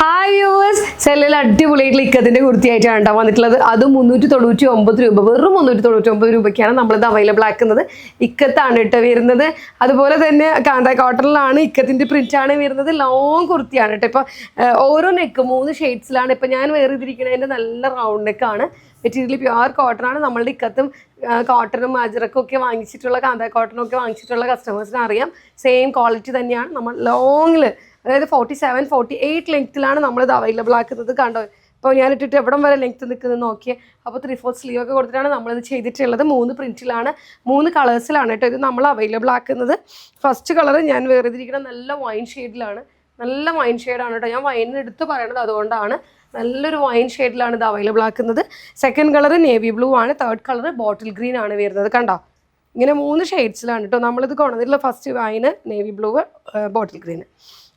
Hi viewers സെല്ലിൽ അടിപൊളിയായിട്ടുള്ള ഇക്കത്തിന്റെ കുർത്തിയായിട്ടാണ് കേട്ടോ വന്നിട്ടുള്ളത്. അത് മുന്നൂറ്റി തൊണ്ണൂറ്റി ഒമ്പത് രൂപ വെറും മുന്നൂറ്റി തൊണ്ണൂറ്റി ഒമ്പത് രൂപയ്ക്കാണ് നമ്മളിത് അവൈലബിൾ ആക്കുന്നത്. ഇക്കത്താണ് കേട്ടോ വരുന്നത്. അതുപോലെ തന്നെ കാന്ത കോട്ടണിലാണ് ഇക്കത്തിന്റെ പ്രിന്റ് ആണ് വരുന്നത്. ലോങ് കുർത്തിയാണ് കേട്ടോ. ഇപ്പൊ ഓരോ നെക്ക് മൂന്ന് ഷെയ്ഡ്സിലാണ് ഇപ്പൊ ഞാൻ വേറെ ഇതിരിക്കുന്നതിന്റെ നല്ല റൗണ്ട് നെക്കാണ് മെറ്റീരിയൽ പ്യുവർ കോട്ടൺ ആണ്. നമ്മളുടെ ഇക്കത്തും കോട്ടണും അജറക്കും ഒക്കെ വാങ്ങിച്ചിട്ടുള്ള കാന്ത കോട്ടണും ഒക്കെ വാങ്ങിച്ചിട്ടുള്ള കസ്റ്റമേഴ്സിന് അറിയാം. സെയിം ക്വാളിറ്റി തന്നെയാണ്. നമ്മൾ ലോങ്ങിൽ അതായത് ഫോർട്ടി സെവൻ ഫോർട്ടി എയ്റ്റ് ലെങ്ത്തിലാണ് നമ്മളിത് അവൈലബിൾ ആക്കുന്നത് കണ്ടോ? ഇപ്പോൾ ഞാൻ ഇട്ടിട്ട് എവിടം വരെ ലെങ്ത്ത് നിൽക്കുന്നത് നോക്കിയേ. അപ്പോൾ ത്രീ ഫോർ സ്ലീവ് ഒക്കെ കൊടുത്തിട്ടാണ് നമ്മളിത് ചെയ്തിട്ടുള്ളത്. മൂന്ന് പ്രിന്റിലാണ് മൂന്ന് കളേഴ്സിലാണ് കേട്ടോ ഇത് നമ്മൾ അവൈലബിൾ ആക്കുന്നത്. ഫസ്റ്റ് കളർ ഞാൻ വേർതിരിക്കുന്ന നല്ല വൈൻ ഷെയ്ഡിലാണ് നല്ല വൈൻ ഷെയ്ഡാണ് കേട്ടോ. ഞാൻ വൈനിന് എടുത്ത് പറയണത് അതുകൊണ്ടാണ്. നല്ലൊരു വൈൻ ഷെയ്ഡിലാണ് ഇത് അവൈലബിൾ ആക്കുന്നത്. സെക്കൻഡ് കളർ നേവി ബ്ലൂ ആണ്. തേർഡ് കളർ ബോട്ടിൽ ഗ്രീൻ ആണ് വരുന്നത്. കണ്ടോ? ഇങ്ങനെ മൂന്ന് ഷെയ്ഡ്സിലാണ് കേട്ടോ നമ്മളിത് കൊണ്ടുവന്നിട്ടുള്ള first wine navy blue bottle green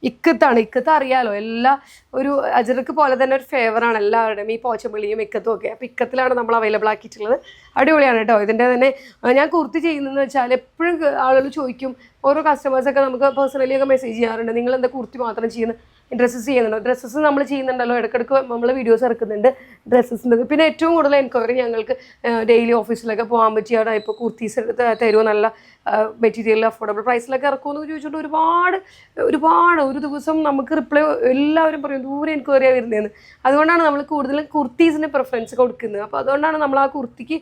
ഇക്കത്താണ്. ഇക്കത്ത് അറിയാലോ. എല്ലാ ഒരു അജറക്ക് പോലെ തന്നെ ഒരു ഫേവറാണ് എല്ലാവരുടെയും ഈ പോച്ചമ്പിളിയും ഇക്കത്തും ഒക്കെ. അപ്പോൾ ഇക്കത്തിലാണ് നമ്മൾ അവൈലബിൾ ആക്കിയിട്ടുള്ളത്. അടിപൊളിയാണ് കേട്ടോ ഇതിന്റെ തന്നെ ഞാൻ കുർത്തി ചെയ്യുന്നതെന്ന് വെച്ചാൽ എപ്പോഴും ആളുകൾ ചോദിക്കും ഓരോ കസ്റ്റമേഴ്സൊക്കെ നമുക്ക് പേഴ്സണലി ഒക്കെ മെസ്സേജ് ചെയ്യാറുണ്ട്. നിങ്ങൾ എന്താ കുർത്തി മാത്രം ചെയ്യുന്നത്? ഡ്രസ്സസ് ചെയ്യുന്നുണ്ടോ. ഡ്രസ്സസ് നമ്മൾ ചെയ്യുന്നുണ്ടല്ലോ ഇടയ്ക്കിടയ്ക്ക് നമ്മൾ വീഡിയോസ് ഇറക്കുന്നുണ്ട് ഡ്രസ്സസിന്റെ പിന്നെ ഏറ്റവും കൂടുതൽ എൻക്വയറി ഞങ്ങൾക്ക് ഡെയിലി ഓഫീസിലൊക്കെ പോകാൻ പറ്റിയ അവിടെ ഇപ്പോൾ കുർത്തീസ് തരുമോ നല്ല മെറ്റീരിയൽ അഫോർഡബിൾ പ്രൈസിലൊക്കെ ഇറക്കുമെന്ന് ചോദിച്ചിട്ട് ഒരുപാട് ഒരുപാട് ഒരു ദിവസം നമുക്ക് റിപ്ലൈ എല്ലാവരും പറയും ദൂരെ എൻക്വയറിയാണ് വരുന്നതെന്ന് അതുകൊണ്ടാണ് നമ്മൾ കൂടുതലും കുർത്തീസിന് പ്രിഫറൻസ് കൊടുക്കുന്നത്. അപ്പോൾ അതുകൊണ്ടാണ് നമ്മൾ ആ കുർത്തിക്ക്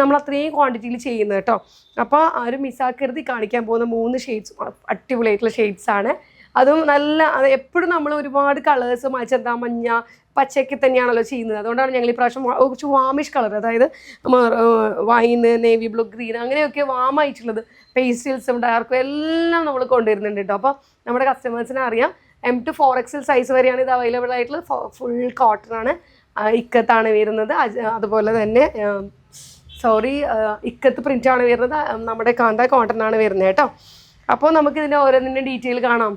നമ്മൾ അത്രയും ക്വാണ്ടിറ്റിയിൽ ചെയ്യുന്നത് കേട്ടോ. അപ്പോൾ ആരും മിസ്സാക്കരുത് കാണിക്കാൻ പോകുന്ന മൂന്ന് ഷെയ്ഡ്സ് അടിപൊളിയായിട്ടുള്ള ഷെയ്ഡ്സ് ആണ്. അതും നല്ല എപ്പോഴും നമ്മൾ ഒരുപാട് കളേഴ്സ് മച്ചന്ത മഞ്ഞ പച്ചയ്ക്ക് തന്നെയാണല്ലോ ചെയ്യുന്നത്. അതുകൊണ്ടാണ് ഞങ്ങൾ ഈ പ്രാവശ്യം കുറച്ച് വാമിഷ് കളർ അതായത് വൈന് നേവി ബ്ലൂ ഗ്രീൻ അങ്ങനെയൊക്കെ വാമായിട്ടുള്ളത് പേസ്റ്റൽസും ഡാർക്കും എല്ലാം നമ്മൾ കൊണ്ടുവരുന്നുണ്ട് കേട്ടോ. അപ്പോൾ നമ്മുടെ കസ്റ്റമേഴ്സിനെ അറിയാം M to four XL size വരെയാണ് ഇത് അവൈലബിൾ ആയിട്ടുള്ളത്. ഫുൾ കോട്ടൺ ആണ്. ഇക്കത്താണ് വരുന്നത്. അതുപോലെ തന്നെ സോറി ഇക്കത്ത് പ്രിന്റ് ആണ് വരുന്നത്. നമ്മുടെ കാന്ത കോട്ടൺ ആണ് വരുന്നത് കേട്ടോ. അപ്പോൾ നമുക്ക് ഇതിന്റെ ഓരോന്നിന്റെ ഡീറ്റെയിൽ കാണാം.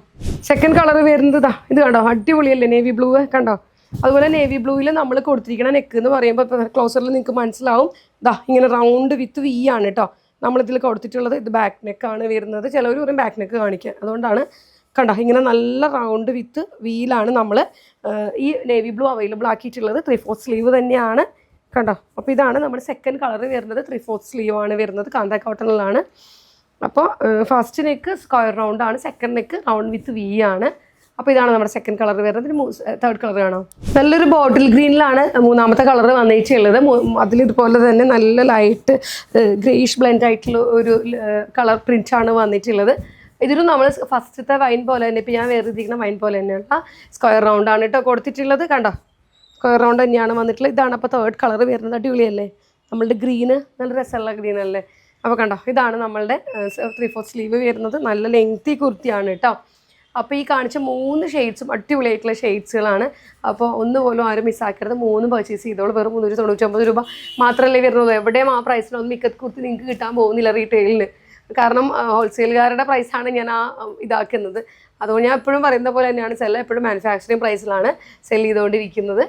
സെക്കൻഡ് കളർ വരുന്നത് ഇത് കണ്ടോ? അടിപൊളിയല്ലേ നേവി ബ്ലൂ കണ്ടോ? അതുപോലെ നേവി ബ്ലൂവിൽ നമ്മൾ കൊടുത്തിരിക്കുന്ന നെക്ക് എന്ന് പറയുമ്പോൾ ക്ലോസറിൽ നിങ്ങൾക്ക് മനസ്സിലാവും. ദാ ഇങ്ങനെ റൗണ്ട് വിത്ത് വി ആണ് കേട്ടോ നമ്മളിതിൽ കൊടുത്തിട്ടുള്ളത് ഇത് ബാക്ക് നെക്കാണ് വരുന്നത്. ചിലവർ പറയും ബാക്ക് നെക്ക് കാണിക്കുക അതുകൊണ്ടാണ് കണ്ടോ ഇങ്ങനെ നല്ല റൗണ്ട് വിത്ത് വീലാണ് നമ്മൾ ഈ നേവി ബ്ലൂ അവൈലബിൾ ആക്കിയിട്ടുള്ളത്. ത്രീ ഫോർത്ത് സ്ലീവ് തന്നെയാണ്. കണ്ടോ? അപ്പോൾ ഇതാണ് നമ്മുടെ സെക്കൻഡ് കളർ വരുന്നത്. ത്രീ ഫോർത്ത് സ്ലീവ് ആണ് വരുന്നത്. കാന്ത കോട്ടണിലാണ് അപ്പോൾ ഫസ്റ്റ് നെക്ക് സ്ക്വയർ റൗണ്ട് ആണ് second neck round with V ആണ്. അപ്പോൾ ഇതാണ് നമ്മുടെ സെക്കൻഡ് കളർ വരുന്നത്. തേർഡ് കളർ കാണാം നല്ലൊരു ബോട്ടിൽ ഗ്രീനിലാണ് മൂന്നാമത്തെ കളർ വന്നിട്ടുള്ളത് അതിലിതുപോലെ തന്നെ നല്ല ലൈറ്റ് ഗ്രേഷ് ബ്ലെൻഡ് ആയിട്ടുള്ള ഒരു കളർ പ്രിന്റ് ആണ് വന്നിട്ടുള്ളത്. ഇതിലും നമ്മൾ ഫസ്റ്റത്തെ വൈൻ പോലെ തന്നെ ഇപ്പോൾ ഞാൻ വേറെ ഇരിക്കുന്ന വൈൻ പോലെ തന്നെയുള്ള സ്ക്വയർ റൗണ്ട് ആണ് കേട്ടോ കൊടുത്തിട്ടുള്ളത്. കണ്ടോ? സ്ക്വയർ റൗണ്ട് തന്നെയാണ് വന്നിട്ടുള്ളത്. ഇതാണ് അപ്പോൾ തേർഡ് കളർ വരുന്നത്. അടിപൊളിയല്ലേ? നമ്മളുടെ ഗ്രീന് നല്ല രസമുള്ള ഗ്രീൻ അല്ലേ? അപ്പോൾ കണ്ടോ ഇതാണ് നമ്മളുടെ ത്രീ ഫോർ സ്ലീവ് വരുന്നത്. നല്ല ലെങ്തി കുർത്തിയാണ് കേട്ടോ അപ്പോൾ ഈ കാണിച്ച മൂന്ന് ഷെയ്ഡ്സും അടിപൊളിയായിട്ടുള്ള ഷെയ്ഡ്സുകളാണ് അപ്പോൾ ഒന്ന് പോലും ആരും മിസ്സാക്കരുത് മൂന്ന് പർച്ചേസ് ചെയ്തോളൂ. വെറും മുന്നൂറ്റി തൊണ്ണൂറ്റൊമ്പത് രൂപ മാത്രമല്ലേ വരുന്നുള്ളൂ. എവിടെയും ആ പ്രൈസിനൊന്നും മിക്കത്ത് കുർത്തി നിങ്ങൾക്ക് കിട്ടാൻ പോകുന്നില്ല റീറ്റെയിലിന് കാരണം ഹോൾസെയിലുകാരുടെ പ്രൈസാണ് ഞാൻ ആ ഇതാക്കുന്നത്. അതുകൊണ്ട് ഞാൻ എപ്പോഴും പറയുന്ന പോലെ തന്നെയാണ് സെല്ല എപ്പോഴും മാനുഫാക്ചറിങ് പ്രൈസിലാണ് സെല്ല് ചെയ്തുകൊണ്ടിരിക്കുന്നത്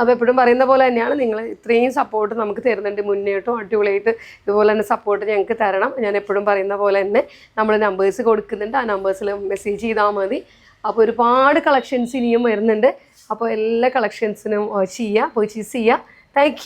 അപ്പോൾ എപ്പോഴും പറയുന്ന പോലെ തന്നെയാണ്. നിങ്ങൾ ഇത്രയും സപ്പോർട്ട് നമുക്ക് തരുന്നുണ്ട്. മുന്നേട്ടും അടിപൊളിയായിട്ട് ഇതുപോലെ തന്നെ സപ്പോർട്ട് ഞങ്ങൾക്ക് തരണം. ഞാൻ എപ്പോഴും പറയുന്ന പോലെ തന്നെ നമ്മൾ നമ്പേഴ്സ് കൊടുക്കുന്നുണ്ട്. ആ നമ്പേഴ്സിൽ മെസ്സേജ് ചെയ്താൽ മതി. അപ്പോൾ ഒരുപാട് കളക്ഷൻസ് ഇനിയും വരുന്നുണ്ട്. അപ്പോൾ എല്ലാ കളക്ഷൻസിനും ചെയ്യുക പർച്ചേസ് ചെയ്യുക താങ്ക്